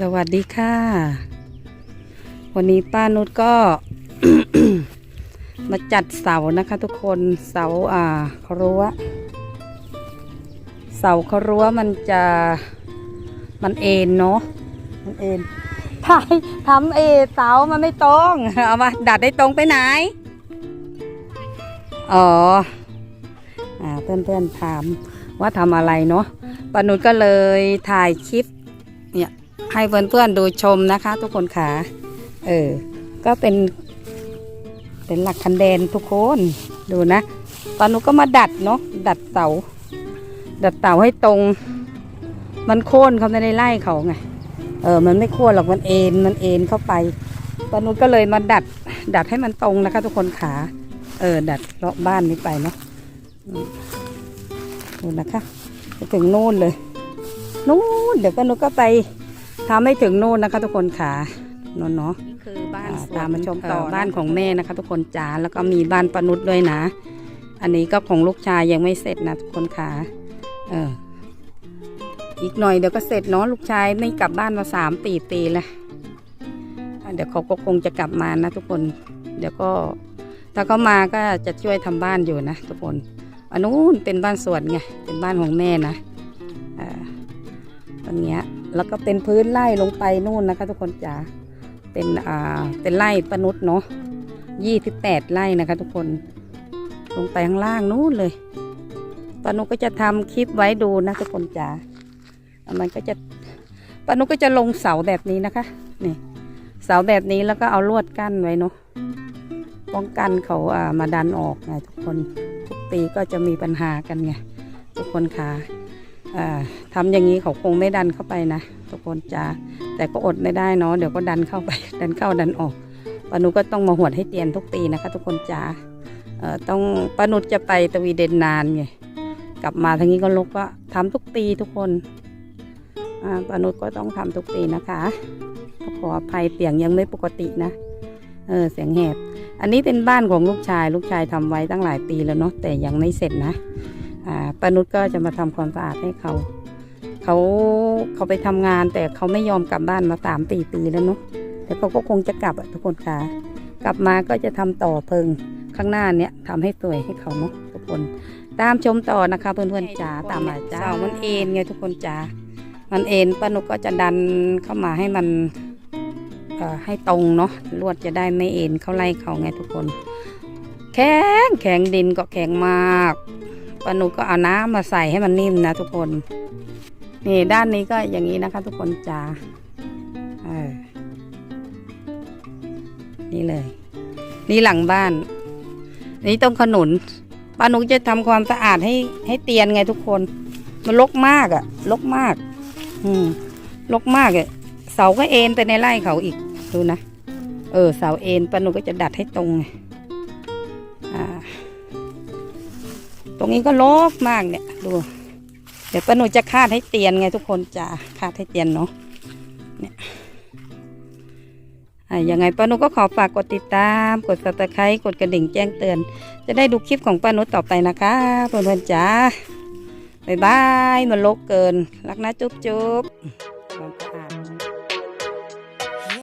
สวัสดีค่ะ วันนี้ป้านุชก็ มาจัดเสานะคะทุกคนเสาอ่ารั้วเสารั้วมันจะมันเอ็นเนาะมันเอ็นทายทำเอเสามันไม่ตรงเอามาดัดได้ตรงไปไหน อ๋ออ่าเพื่อนๆถามว่าทำอะไรเนาะป้านุชก็เลยถ่ายคลิปเนี่ย ให้เพื่อนๆดูชมนะคะ ทุกคนค่ะ เออ ก็เป็น เป็นหลักคันแดนทุกคนดูนะ ตอนนุก็มาดัดเนาะดัดเสา ดัดเสาให้ตรง มันโค่นเขาไม่ได้ไล่เขาไงเออ มันไม่โค่นหรอกมันเอ็นมันเอ็นเข้าไป ตอนนุก็เลยมาดัด ดัดให้มันตรงนะคะ ทุกคนขาเออ ดัดเลาะบ้านนี้ไปเนาะดูนะคะไปถึงนู่นเลย นู่นเดี๋ยวป้านุก็ไป ทำให้ถึงนู่นนะคะทุกคนขาโน่นเนาะนี่คือบ้านอ่าสวนตามมาชมเต่อบ้านของแม่นะคะ ทุกคนจ๋าแล้วก็มีบ้านปานุษด้วยนะ อันนี้ก็ของลูกชายยังไม่เสร็จนะทุกคนค่ะเอออีกหน่อยเดี๋ยวก็เสร็จเนาะลูกชายไม่กลับบ้านมาสามปีปีแล้วอะเดี๋ยวเขาก็คงจะกลับมานะทุกคน เดี๋ยวก็ถ้าเขามาก็จะช่วยทำบ้านอยู่นะทุกคนอันนู้นเป็นบ้านสวนไงเป็นบ้านของแม่นะอ่าตรงเนี้ย แล้วก็เป็นพื้นไล่ลงไปนู่นนะคะ ทุกคนจ๋าเป็นอ่าเป็นไร่ปนุษเนาะยี่สิบแปดไร่นะคะ ทุกคนลงไปข้างล่างนู้นเลยปนุษก็จะทำคลิปไว้ดูนะทุกคนจ๋ามันก็จะปนุษก็จะลงเสาแบบนี้นะคะนี่เสาแบบนี้แล้วก็เอาลวดกั้นไว้เนาะป้องกันเขาอ่ามาดันออกไงทุกคนทุกปีก็จะมีปัญหากันไงทุกคนค่ะอ่า ทำอย่างนี้เขาคงไม่ดันเข้าไปนะทุกคนจ๋าแต่ก็อดไม่ได้เนาะเดี๋ยวก็ดันเข้าไป ดันเข้าดันออกปานุก็ต้องมาหวดให้เตียนทุกปีนะคะ ทุกคนจ๋าต้องปานุจะไปตะวีเดนนานไงกลับมาทางนี้ก็ลกก็ทำทุกปีทุกคนปานุก็ต้องทำทุกปีนะคะขออภัยเสียงยังไม่ปกตินะเออเสียงแหบอันนี้เป็นบ้านของลูกชาย ลูกชายทำไว้ตั้งหลายปีแล้วเนาะแต่ยังไม่เสร็จนะ ปานุก็จะมาทำความสะอาดให้เขา เขาเขาไปทำงานแต่เขาไม่ยอมกลับบ้านมาสามปีปีแล้วเนาะแต่เขาก็คงจะกลับอะทุกคนค่ะ กลับมาก็จะทำต่อเพิงข้างหน้าเนี้ยทำให้สวยให้เขาเนาะทุกคน ตามชมต่อนะคะเพื่อนๆจ๋าตามมาจ้าเสามันเอ็นไงทุกคนจ๋ามันเอ็นป้านุกก็จะดันเข้ามาให้มันเอ่อให้ตรงเนาะลวดจะได้ไม่เอ็นเข้าไล่เขาไงทุกคน แข็งแข็งดินก็แข็งมาก ปานุก็เอาน้ำมาใส่ให้มันนิ่มนะทุกคน นี่ด้านนี้ก็อย่างนี้นะคะ ทุกคนจ๋าเออนี่เลย นี่หลังบ้าน นี่ตรงขนุนปานุจะทำความสะอาดให้ให้เตียนไงทุกคน มันรกมากอะรกมาก อืมรกมากอะเสาก็เอ็นไปในไร่เขาอีกดูนะเออเสาเอ็นปานุกก็จะดัดให้ตรงไง รงนี้ก็รกมากเนี่ย ดู เดี๋ยวป้าหนูจะคาดให้เตียนไงทุกคนจะคาดให้เตียนเนาะเนี่ยยังไงป้านูก็ขอฝากกดติดตาม กด subscribe กดกระดิ่งแจ้งเตือน จะได้ดูคลิปของป้านูต่อไปนะคะเพื่อนๆจ้าบ๊ายบาย มันลกเกิน รักนะจุ๊บจุ๊บ